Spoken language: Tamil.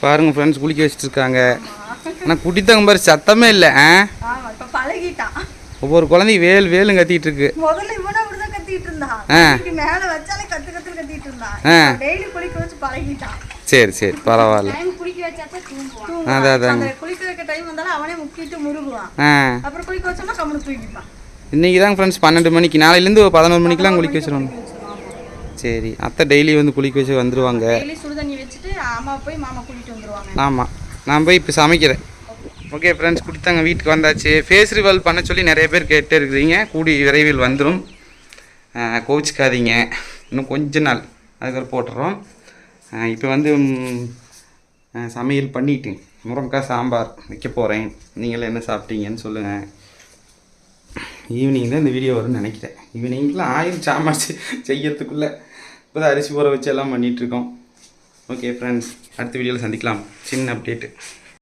பாருங்க ஃப்ரெண்ட்ஸ் குளிக்க வச்சுட்டு இருக்காங்க ஆனால் குட்டித்தங்க மாதிரி சத்தமே இல்லை ஆ? ஆமா இப்ப பழகிட்டான் ஒவ்வொரு குழந்தையும் வேல் வேலும் கத்திட்டு இருக்கு. முதல்ல இவனும் அப்படிதான் கத்திட்டு இருந்தான் மேல வச்சாலே கத்து கத்துன்னு கத்திட்டு இருந்தான் ஆ. டெய்லி குளிக்க வச்சு பழகிட்டான் சரி சரி பரவாயில்ல. டைம் குளிக்க வச்சா தான் தூங்குவான். அதான், அதாங்க. அந்த குளிக்க வைக்க டைம் வந்தாலும் அவனே முக்கிட்டு முருகுவான் ஆ. அப்புறம் குளிக்க வச்சோம்னா கம்முனு தூங்கிப்பான். இன்னைக்கு தாங்க ஃப்ரெண்ட்ஸ் பன்னெண்டு மணிக்கு. நாளையிலேருந்து ஒரு பதினோரு மணிக்கெலாம் குளிக்க வச்சிருவாங்க சரி. அத்தை டெய்லி வந்து குளிக்க வச்சு வந்துருவாங்க. டெய்லி சுடு தண்ணி வச்சுட்டு அம்மா போய் மாமா கூட்டிட்டு வந்துருவாங்க. ஆமாம் நான் போய் இப்போ சமைக்கிறேன். ஓகே ஃப்ரெண்ட்ஸ் கொடுத்தாங்க வீட்டுக்கு வந்தாச்சு. ஃபேஸ் ரிவல் பண்ண சொல்லி நிறைய பேர் கேட்டே இருக்கிறீங்க. கூடி விரைவில் வந்துடும் கோவிச்சுக்காதீங்க. இன்னும் கொஞ்ச நாள். அதுக்கப்புறம் போட்டுறோம். இப்போ வந்து சமையல் பண்ணிட்டு முருங்கைக்காய் சாம்பார் வைக்க போகிறேன் நீங்களும் என்ன சாப்பிட்டீங்கன்னு சொல்லுங்கள் ஈவினிங் தான் இந்த வீடியோ வரும்னு நினைக்கிறேன். ஈவினிங்லாம் ஆயிரம் சாமாச்சு செய்யறதுக்குள்ளே இப்போ தான் அரிசி ஊற வச்சு எல்லாம் பண்ணிகிட்ருக்கோம் ஓகே ஃப்ரெண்ட்ஸ் அடுத்த வீடியோவில் சந்திக்கலாம். சின்ன அப்டேட்டு